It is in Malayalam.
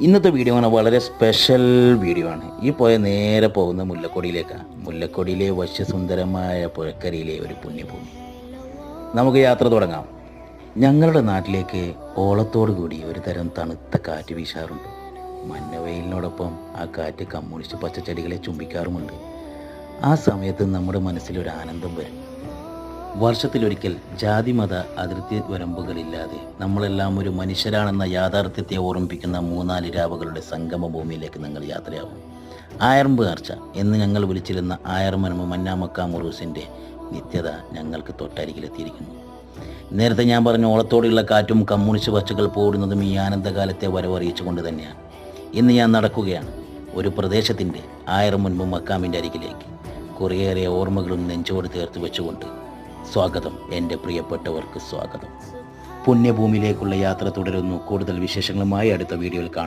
ഇന്നത്തെ വീഡിയോ ആണ് വളരെ സ്പെഷ്യൽ വീഡിയോ ആണ്. ഈ പോയ നേരെ പോകുന്ന മുല്ലക്കൊടിയിലേക്കാണ് മുല്ലക്കൊടിയിലെ വശ്യസുന്ദരമായ പുഴക്കരയിലെ ഒരു പുണ്യഭൂമി. നമുക്ക് യാത്ര തുടങ്ങാം. ഞങ്ങളുടെ നാട്ടിലേക്ക് ഓളത്തോടു കൂടി ഒരു തരം തണുത്ത കാറ്റ് വീശാറുണ്ട്. മഞ്ഞവെയിലിനോടൊപ്പം ആ കാറ്റ് കമ്മ്യൂണിസ്റ്റ് പച്ചച്ചെടികളെ ചുംബിക്കാറുമുണ്ട്. ആ സമയത്ത് നമ്മുടെ മനസ്സിലൊരു ആനന്ദം വരും. വർഷത്തിലൊരിക്കൽ ജാതിമത അതിർത്തി വരമ്പുകളില്ലാതെ നമ്മളെല്ലാം ഒരു മനുഷ്യരാണെന്ന യാഥാർത്ഥ്യത്തെ ഓർമ്മിപ്പിക്കുന്ന മൂന്നാൽ രാവുകളുടെ സംഗമ ഭൂമിയിലേക്ക് നിങ്ങൾ യാത്രയാവും. ആയർമ്പ് ആർച്ച എന്ന് ഞങ്ങൾ വിളിച്ചിരുന്ന ആയർമനമ മന്നാമക്ക മുറൂസിന്റെ നിത്യത ഞങ്ങൾക്ക് തൊട്ടരികിലെത്തിയിരിക്കുന്നു. നേരത്തെ ഞാൻ പറഞ്ഞ ഓളത്തോടെയുള്ള കാറ്റും കമ്മ്യൂണിസ്റ്റ് വസ്തുക്കൾ പോടുന്നതും ഈ ആനന്ദകാലത്തെ വരവറിയിച്ചുകൊണ്ട് തന്നെയാണ്. ഇന്ന് ഞാൻ നടക്കുകയാണ് ഒരു പ്രദേശത്തിന്റെ ആയിരം മുൻപ് മക്കാമിന്റെ അരികിലേക്ക്. കുറേയേറെ ഓർമ്മകളും നെഞ്ചോട് ചേർത്ത് വെച്ചുകൊണ്ട് സ്വാഗതം. എന്റെ പ്രിയപ്പെട്ടവർക്ക് സ്വാഗതം. പുണ്യഭൂമിയിലേക്കുള്ള യാത്ര തുടരുന്നു. കൂടുതൽ വിശേഷങ്ങളുമായി അടുത്ത വീഡിയോയിൽ കാണാം.